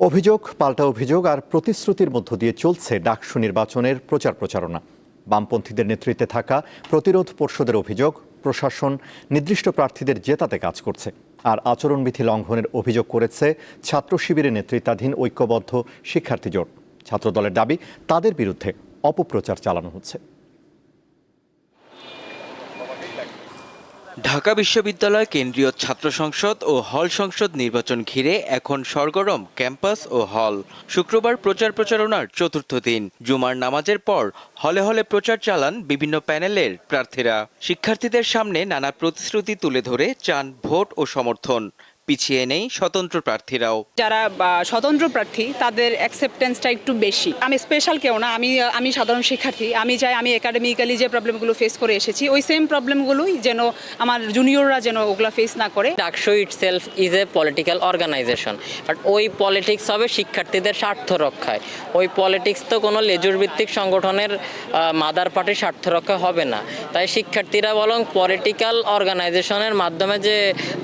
অভিযোগ, পাল্টা অভিযোগ আর প্রতিশ্রুতির মধ্য দিয়ে চলছে ডাকসু নির্বাচনের প্রচার প্রচারণা। বামপন্থীদের নেতৃত্বে থাকা প্রতিরোধ পর্ষদের অভিযোগ, প্রশাসন নির্দিষ্ট প্রার্থীদের জেতাতে কাজ করছে। আর আচরণবিধি লঙ্ঘনের অভিযোগ করেছে ছাত্র শিবিরের নেতৃত্বাধীন ঐক্যবদ্ধ শিক্ষার্থী জোট। ছাত্রদলের দাবি, তাদের বিরুদ্ধে অপপ্রচার চালানো হচ্ছে। ঢাকা বিশ্ববিদ্যালয় কেন্দ্রীয় ছাত্র সংসদ ও হল সংসদ নির্বাচন ঘিরে এখন সরগরম ক্যাম্পাস ও হল। শুক্রবার প্রচার প্রচারণার চতুর্থ দিন। জুমার নামাজের পর হলে হলে প্রচার চালান বিভিন্ন প্যানেলের প্রার্থীরা। শিক্ষার্থীদের সামনে নানা প্রতিশ্রুতি তুলে ধরে চান ভোট ও সমর্থন। পিছিয়ে নেই স্বতন্ত্র প্রার্থীরাও। যারা বা, স্বতন্ত্র প্রার্থী তাদের অ্যাকসেপ্টেন্সটা একটু বেশি। আমি স্পেশাল কেউ না আমি আমি সাধারণ শিক্ষার্থী। আমি চাই আমি একাডেমিক্যালি যে প্রবলেমগুলো ফেস করে এসেছি ওই সেম প্রবলেমগুলোই যেন আমার জুনিয়ররা যেন ওগুলো ফেস না করে। DUCSU itself is a political organization but ওই পলিটিক্স হবে শিক্ষার্থীদের স্বার্থ রক্ষায়। ওই পলিটিক্স তো কোনো লেজুর ভিত্তিক সংগঠনের মাদার পার্টির স্বার্থ রক্ষা হবে না। তাই শিক্ষার্থীরা বরং পলিটিক্যাল অর্গানাইজেশনের মাধ্যমে যে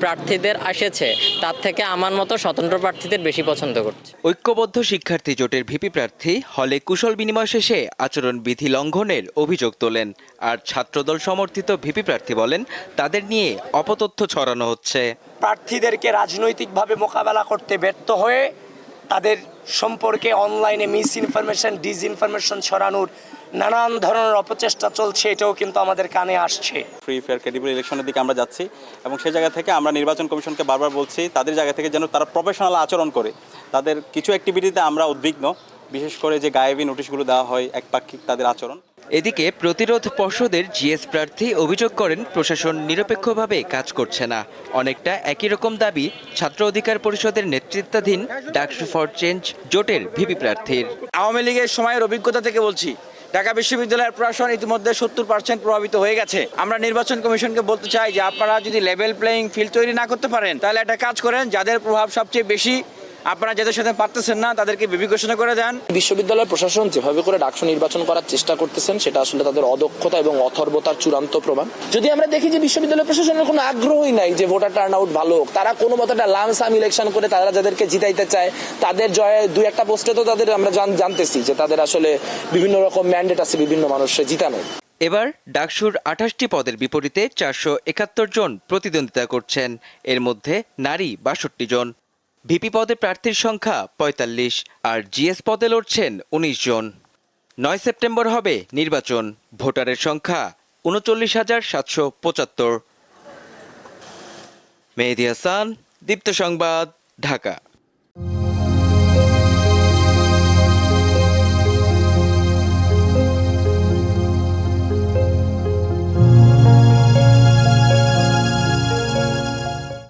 প্রার্থীদের আসেছে তার থেকে আমার মতো স্বতন্ত্র প্রার্থীদের বেশি পছন্দ করছে। ঐক্যবদ্ধ শিক্ষার্থী জোটের ভিপি প্রার্থী হলে কুশল বিনিময় শেষে আচরণ বিধি লঙ্ঘনের অভিযোগ তোলেন। আর ছাত্রদল সমর্থিত ভিপি প্রার্থী বলেন তাদের নিয়ে অপতথ্য ছড়ানো হচ্ছে। প্রার্থীদেরকে রাজনৈতিকভাবে মোকাবেলা করতে ব্যর্থ হয়ে তাদের সম্পর্কে অনলাইনে মিস ইনফরমেশন ডিস ইনফরমেশন ছড়ানোর নানান ধরনের অপচেষ্টা চলছে এটাও কিন্তু আমাদের কানে আসছে। ফ্রি ফেয়ার ক্রেডিবল ইলেকশনের দিকে আমরা যাচ্ছি এবং সেই জায়গা থেকে আমরা নির্বাচন কমিশনকে বারবার বলছি তাদের জায়গা থেকে যেন তারা প্রফেশনাল আচরণ করে। তাদের কিছু অ্যাক্টিভিটিতে আমরা উদ্বিগ্ন বিশেষ করে যে গায়েবী নোটিশগুলো দেওয়া হয় একপাক্ষিক তাদের আচরণ। এদিকে প্রতিরোধ পর্ষদের জিএস প্রার্থী অভিযোগ করেন প্রশাসন নিরপেক্ষভাবে কাজ করছে না। অনেকটা একই রকম দাবি ছাত্র অধিকার পরিষদের নেতৃত্বাধীন ডাকসু ফর চেঞ্জ জোটের ভিপি প্রার্থীর। আওয়ামী লীগের সময়ের অভিজ্ঞতা থেকে বলছি ঢাকা বিশ্ববিদ্যালয়ের প্রশাসন ইতিমধ্যে সত্তর পার্সেন্ট প্রভাবিত হয়ে গেছে। আমরা নির্বাচন কমিশনকে বলতে চাই যে, আপনারা যদি লেভেল প্লেয়িং ফিল্ড তৈরি না করতে পারেন, তাহলে একটা কাজ করেন, যাদের প্রভাব সবচেয়ে বেশি আপনারা যাদের সাথে পারতেছেন না তাদেরকে বিবি ঘোষণা করে দেন। বিশ্ববিদ্যালয় প্রশাসন যেভাবে করে ডাকসু নির্বাচন করার চেষ্টা করতেছেন সেটা আসলে তাদের অদক্ষতা এবং অথর্বতার চূড়ান্ত প্রমাণ। যদি আমরা দেখি যে বিশ্ববিদ্যালয় প্রশাসনের কোনো আগ্রহই নাই যে ভোটার টার্ন আউট ভালো হোক তারা কোনো মতো একটা লামসাম ইলেকশন করে তারা যাদেরকে জিতাইতে চায় তাদের জয়ে দুই একটা পোস্টে তো তাদের আমরা জান- জানতেছি যে তাদের আসলে বিভিন্ন রকম ম্যান্ডেট আছে বিভিন্ন মানুষের জিতানো এবার ডাকসুর আঠাশটি পদের বিপরীতে চারশো একাত্তর জন প্রতিদ্বন্দ্বিতা করছেন। এর মধ্যে নারী বাষট্টি জন। ভিপি পদে প্রার্থীর সংখ্যা পঁয়তাল্লিশ, আর জিএস পদে লড়ছেন উনিশ জন। নয় সেপ্টেম্বর হবে নির্বাচন। ভোটারের সংখ্যা উনচল্লিশ হাজার সাতশো পঁচাত্তর। মেহেদি হাসান, দীপ্ত সংবাদ, ঢাকা।